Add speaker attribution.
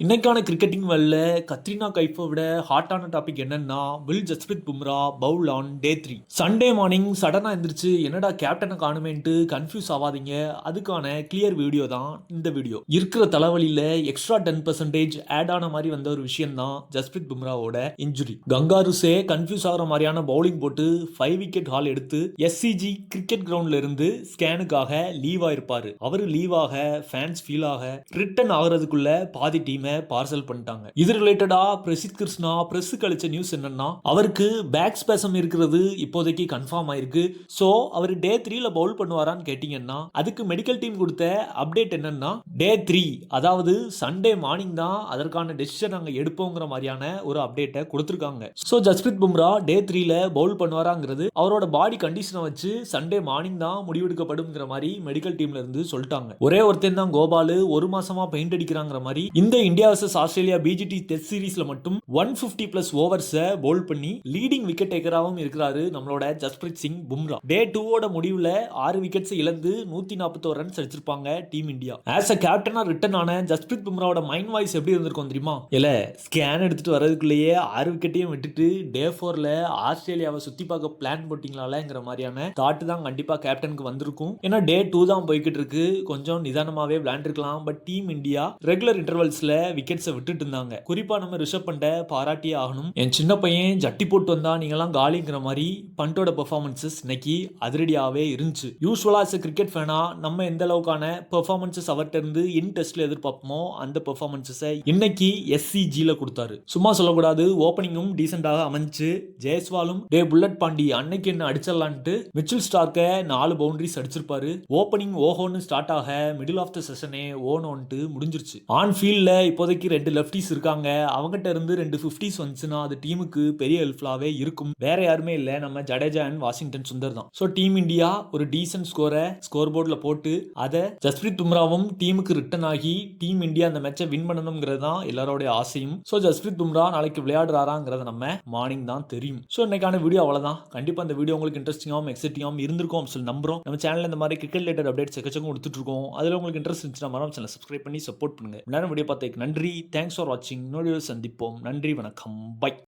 Speaker 1: இன்னைக்கான கிரிக்கெட்டிங் வரல கத்ரினா கைஃபை விட ஹாட்டான டாபிக் என்னன்னா will Jasprit Bumrah bowl on day three Sunday morning சடனாக எந்திரிச்சு என்னடா கேப்டனை காணுமேன்ட்டு கன்ஃபியூஸ் ஆகாதீங்க அதுக்கான கிளியர் வீடியோ தான் இந்த வீடியோ இருக்கிற தலைவலியில் எக்ஸ்ட்ரா டென் பர்சன்டேஜ் ஆட் ஆன மாதிரி வந்த ஒரு விஷயம் தான் ஜஸ்பிரித் பும்ராவோட இன்ஜுரி கங்காருசே கன்ஃபியூஸ் ஆகிற மாதிரியான பவுலிங் போட்டு ஃபைவ் விக்கெட் ஹால் எடுத்து எஸ்சிஜி கிரிக்கெட் கிரவுண்ட்ல இருந்து ஸ்கேனுக்காக லீவ் ஆயிருப்பாரு அவர் லீவ் ஆக ஃபேன்ஸ் ஃபீல் ஆக ரிட்டர்ன் ஆகுறதுக்குள்ள பாதி டீம் பார்சல் பண்ணிட்டாங்க. இது ரிலேட்டடா பிரசித் கிருஷ்ணா பிரஸ் கழிச்ச நியூஸ் என்னன்னா அவருக்கு பேக் ஸ்பேசம் இருக்கிறது இப்போதைக்கு கன்ஃபார்ம் ஆயிருக்கு. ஸோ அவர் டே த்ரீல பவுல் பண்ணுவாரான்னு கேட்டீங்கன்னா அதுக்கு மெடிக்கல் டீம் கொடுத்த அப்டேட் என்னன்னா டே த்ரீ அதாவது சண்டே மார்னிங் தான் அதற்கான டெசிஷன் நாங்கள் எடுப்போங்கிற மாதிரியான ஒரு அப்டேட்டை கொடுத்துருக்காங்க. ஸோ ஜஸ்பிரித் பும்ரா டே த்ரீல பவுல் பண்ணுவாராங்கிறது அவரோட பாடி கண்டிஷனை வச்சு சண்டே மார்னிங் தான் முடிவெடுக்கப்படுங்கிற மாதிரி மெடிக்கல் டீம்ல இருந்து சொல்லிட்டாங்க. ஒரே ஒருத்தன் தான் கோபாலு ஒரு மாசமா பெயிண்ட் அடிக்கிறாங்கிற மாதிரி இந்த India versus Australia BGT test சீரீஸ்ல மட்டும் ஒன் பிப்டி பிளஸ் ஓவர்ஸை போல் பண்ணி லீடிங் விக்கெட் டேக்கராகவும் இருக்கிறாரு நம்மளோட ஜஸ்பிரீத் சிங் பும்ரா. டே டூவோட முடிவுல ஆறு விக்கெட்ஸ் இழந்து நூத்தி நாற்பத்தோரு ரன்ஸ் அடிச்சிருப்பாங்க டீம் இந்தியா. ஆஸ் அ கேப்டனா ரிட்டர்ன் ஆன ஜஸ்பிரீத் பும்ராவோட மைண்ட் வாய்ஸ் எப்படி இருந்திருக்கும் தெரியுமா? இல்ல ஸ்கேன் எடுத்துட்டு வர்றதுக்குள்ளேயே ஆறு விக்கெட்டையும் விட்டுட்டு டே ஃபோர்ல ஆஸ்திரேலியாவை சுத்தி பார்க்க பிளான் போட்டிங்களாலங்கிற மாதிரியான தாட் தான் கண்டிப்பா கேப்டனுக்கு வந்திருக்கும். ஏன்னா டே டூ தான் போய்கிட்டு இருக்கு. கொஞ்சம் நிதானமாவே விளையாண்டுருக்கலாம். பட் டீம் இந்தியா ரெகுலர் இன்டர்வல்ஸ்ல விக்கெட்ஸை விட்டுட்டு இருந்தாங்க குறிப்பா நம்ம ரிஷப் பண்ட பாராட்டியே ஆகணும். என் சின்ன பையன் ஜட்டி போட்டு வந்தா நீங்களாம் காலிங்கிற மாதிரி பண்டோட பெர்ஃபார்மன்சஸ் இன்னைக்கு அதிரடியாவே இருந்துச்சு. யூஸ்வலா கிரிக்கெட் ஃபேனா நம்ம எந்த அளவுக்கான பெர்ஃபார்மன்சஸ் அவர்கிட்ட இருந்து இன் டெஸ்ட்ல எதிர்பார்ப்போமோ அந்த பெர்ஃபார்மன்சஸை இன்னைக்கு எஸ்சிஜியில் கொடுத்தாரு. சும்மா சொல்லக்கூடாது ஓப்பனிங்கும் டீசெண்டாக அமைஞ்சு ஜெயஸ்வாலும் டே புல்லட் பாண்டி அன்னைக்கு என்ன அடிச்சிடலான்ட்டு மிச்சில் ஸ்டார்க்க நாலு பவுண்டரிஸ் அடிச்சிருப்பாரு. ஓப்பனிங் ஓஹோன்னு ஸ்டார்ட் ஆக மிடில் ஆஃப் த செஷனே ஓனோன்ட்டு முடிஞ்சிருச்சு. ஆன் ஃபீல்டில் இப்போதைக்கு ரெண்டு லெஃப்டிஸ் இருக்காங்க. அவங்ககிட்ட இருந்து ரெண்டு ஃபிஃப்டிஸ் வந்துச்சுன்னா அது டீமுக்கு பெரிய ஹெல்ப்ஃபுல்லாகவே இருக்கும். வேற யாருமே இல்லை. நம்ம ஜடேஜா அண்ட் வாஷிங்டன் சுந்தர் தான். ஸோ டீம் இந்தியா ஒரு டீசன்ட் ஸ்கோரை ஸ்கோர் போர்டில் போட்டு அதை ஜஸ்பிரீத் பும்ராவும் டீமுக்கு ரிட்டர்ன் ஆகி டீம் இந்தியா அந்த மேட்சை வின் பண்ணணுங்கிறது தான் எல்லாரோடைய ஆசையும். ஸோ ஜஸ்பிரீத் பும்ரா நாளைக்கு விளையாடுறாராங்கிறத நம்ம மார்னிங் தான் தெரியும். ஸோ இன்னைக்கான வீடியோ அவ்வளோதான் கண்டிப்பாக அந்த வீடியோ உங்களுக்கு இன்ட்ரெஸ்டிங்காகவும் எக்ஸைட்டிங்காகவும் இருந்திருக்கும் அப்படின்னு சொல்லி நம்புறோம். நம்ம சேனலில் இந்த மாதிரி கிரிக்கெட் ரிலேட்டட் அப்டேட்ஸ் எக்கச்சக்கம் கொடுத்துட்டு இருக்கோம். அதில் உங்களுக்கு இன்ட்ரெஸ்ட் இருந்துச்சுன்னா மரம் சேனல் சப்ஸ்கிரைப் பண்ணி சப்போர்ட் பண்ணுங்க. நேரம் வீடியோ பார்த்தீங்கன்னா நன்றி. தேங்க்ஸ் ஃபார் வாட்சிங் இன்னொரு சந்திப்போம். நன்றி வணக்கம். பை